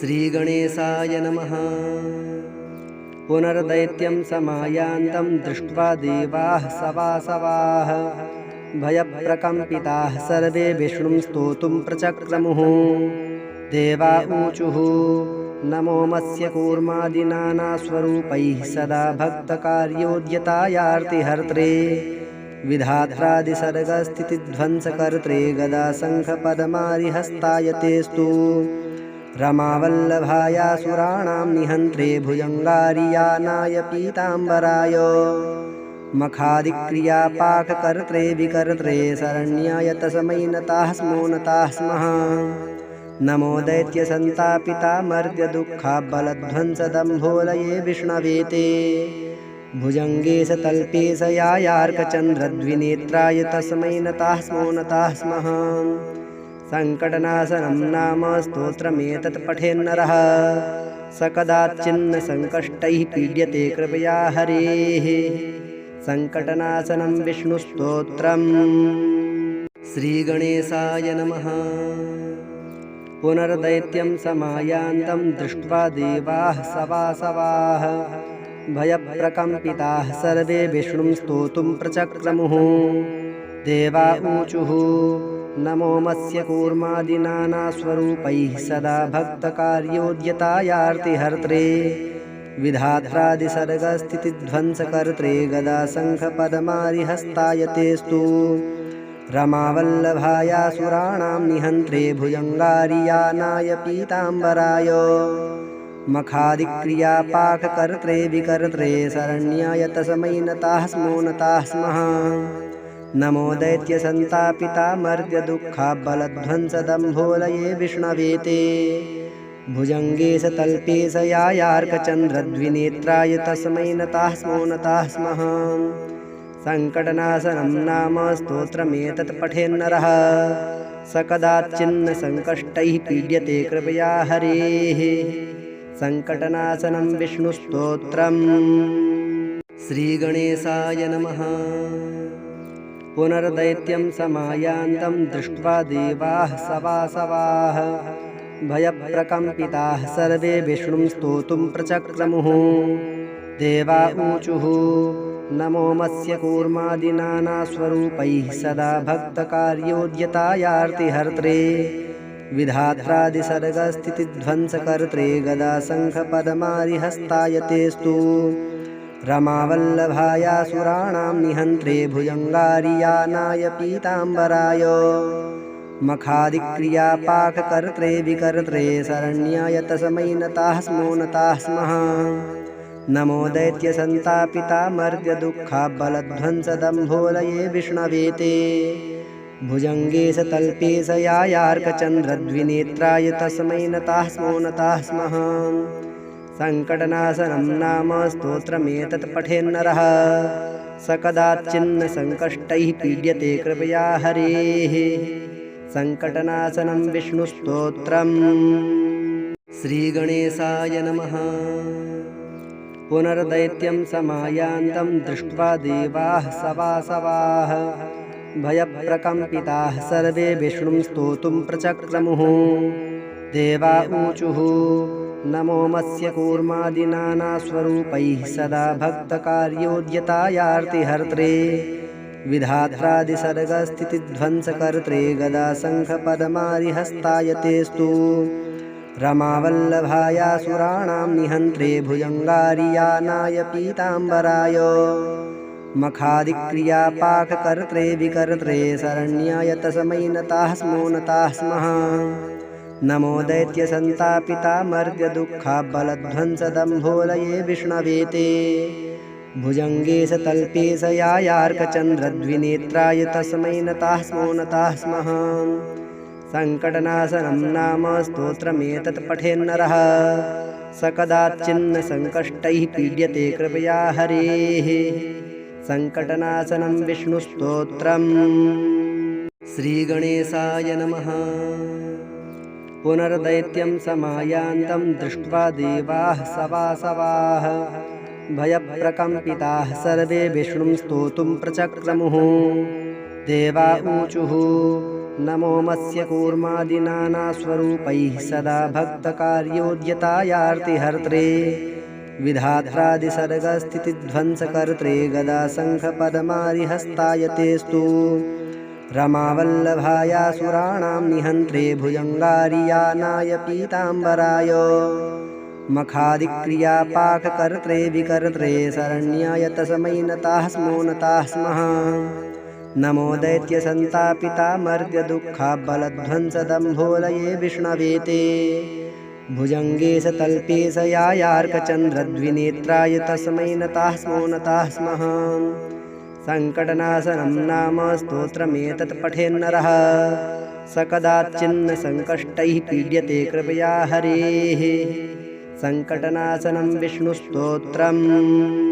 श्रीगणेशाय नमः। पुनर्दैत्यं समायान्तं दृष्ट्वा देवाः सवासवाः। भयप्रकम्पिताः सर्वे विष्णुं स्तोतुं प्रचक्रमुः। देवा ऊचुः। नमोमस्य कूर्मादिनानास्वरूपैः सदा भक्तकार्योद्यतायार्तिहर्त्रे। विधात्रादिसर्गस्थितिध्वंसकर्त्रे गदाशङ्खपदमारिहस्तायतेस्तु रमावल्लभायासुराणां निहन्त्रे भुजङ्गारियानाय पीताम्बराय। मखादिक्रियापाककर्त्रे विकर्त्रे शरण्याय तस्मै नताः स्मो नताः स्मः। नमो दैत्यसन्तापितामर्त्यदुःखाबलध्वंसदम्भोलये विष्णवे ते भुजङ्गे स तल्पे स यायार्कचन्द्रद्विनेत्राय तस्मै नताः स्मो नताः स्मः सङ्कटनाशनं नाम स्तोत्रमेतत् पठेन्नरः। स कदाचिन्न सङ्कष्टैः पीड्यते कृपया हरेः। सङ्कटनाशनं विष्णुस्तोत्रम् श्रीगणेशाय नमः। पुनर्दैत्यं समायान्तं दृष्ट्वा देवाः सवासवाः भयप्रकम्पिताः सर्वे विष्णुं स्तोतुं प्रचक्रमुः। देवा ऊचुः नमोमस्य कूर्मादिनानास्वरूपैः सदा भक्तकार्योद्यतायार्तिहर्त्रे। विधात्रादिसर्गस्थितिध्वंसकर्त्रे गदाशङ्खपदमारिहस्तायतेस्तु रमावल्लभायासुराणां निहन्त्रे भुजङ्गारियानाय पीताम्बराय। मखादिक्रियापाककर्त्रे विकर्त्रे शरण्याय तस्मै नताः स्मो नताः स्मः नमो दैत्यसन्तापितामर्त्यदुःखाबलध्वंसदम्भोलये विष्णवे ते भुजङ्गे स तल्पे स यायार्कचन्द्रद्विनेत्राय तस्मै नताः स्मो नताः स्मः। सङ्कटनाशनं नाम स्तोत्रमेतत् पठेन्नरः। स कदाचिन्न सङ्कष्टैः पीड्यते कृपया हरेः। सङ्कटनाशनं विष्णुस्तोत्रम्। श्रीगणेशाय नमः पुनर्दैत्यं समायान्तं दृष्ट्वा देवाः सवासवाः। भयप्रकम्पिताः सर्वे विष्णुं स्तोतुं प्रचक्रमुः। देवा ऊचुः नमोमस्य कूर्मादिनानास्वरूपैः सदा भक्तकार्योद्यतायार्तिहर्त्रे। विधात्रादिसर्गस्थितिध्वंसकर्त्रे गदाशङ्खपदमारिहस्तायतेस्तु रमावल्लभायासुराणां निहन्त्रे भुजङ्गारियानाय पीताम्बराय। मखादिक्रियापाककर्त्रे विकर्त्रे शरण्याय तस्मै नताः स्मो नताः स्मः। नमो दैत्यसन्तापितामर्त्यदुःखाबलध्वंसदम्भोलये विष्णवे ते भुजङ्गे स तल्पे स यायार्कचन्द्रद्विनेत्राय तस्मै नताः स्मो नताः स्मः सङ्कटनाशनं नाम स्तोत्रमेतत् पठेन्नरः। स कदाचिन्न सङ्कष्टैः पीड्यते कृपया हरेः। सङ्कटनाशनं विष्णुस्तोत्रम् श्रीगणेशाय नमः। पुनर्दैत्यं समायान्तं दृष्ट्वा देवाः सवासवाः भयप्रकम्पिताः सर्वे विष्णुं स्तोतुं प्रचक्रमुः। देवा ऊचुः नमोमस्य कूर्मादिनानास्वरूपैः सदा भक्तकार्योद्यतायार्तिहर्त्रे। विधात्रादिसर्गस्थितिध्वंसकर्त्रे गदाशङ्खपदमारिहस्तायतेस्तु रमावल्लभायासुराणां निहन्त्रे भुजङ्गारियानाय पीताम्बराय। मखादिक्रियापाककर्त्रे विकर्त्रे शरण्याय तस्मै नताः स्मो नताः स्मः नमो दैत्यसन्तापितामर्त्यदुःखाबलध्वंसदम्भोलये विष्णवे ते भुजङ्गे स यायार्कचन्द्रद्विनेत्राय तस्मै नताः स्मो नताः स्मः। सङ्कटनाशनं नाम स्तोत्रमेतत् पठेन्नरः। स कदाचिन्न सङ्कष्टैः पीड्यते कृपया हरेः। सङ्कटनाशनं विष्णुस्तोत्रम्। श्रीगणेशाय नमः पुनर्दैत्यं समायान्तं दृष्ट्वा देवाः सवासवाः। भयप्रकम्पिताः सर्वे विष्णुं स्तोतुं प्रचक्रमुः। देवा ऊचुः नमोमस्य कूर्मादिनानास्वरूपैः सदा भक्तकार्योद्यतायार्तिहर्त्रे। विधात्रादिसर्गस्थितिध्वंसकर्त्रे गदाशङ्खपदमारिहस्ताय तेस्तु रमावल्लभायासुराणां निहन्त्रे भुजङ्गारियानाय पीताम्बराय। मखादिक्रियापाककर्त्रे विकर्त्रे शरण्याय तस्मै नताः स्मो नताः स्मः। नमो दैत्यसन्तापितामर्त्यदुःखाबलध्वंसदम्भोलये विष्णवे ते भुजङ्गे स तल्पे स यायार्कचन्द्रद्विनेत्राय तस्मै नताः स्मो नताः स्मः सङ्कटनाशनं नाम स्तोत्रमेतत् पठेन्नरः। स कदाचिन्न सङ्कष्टैः पीड्यते कृपया हरेः। सङ्कटनाशनं विष्णुस्तोत्रम्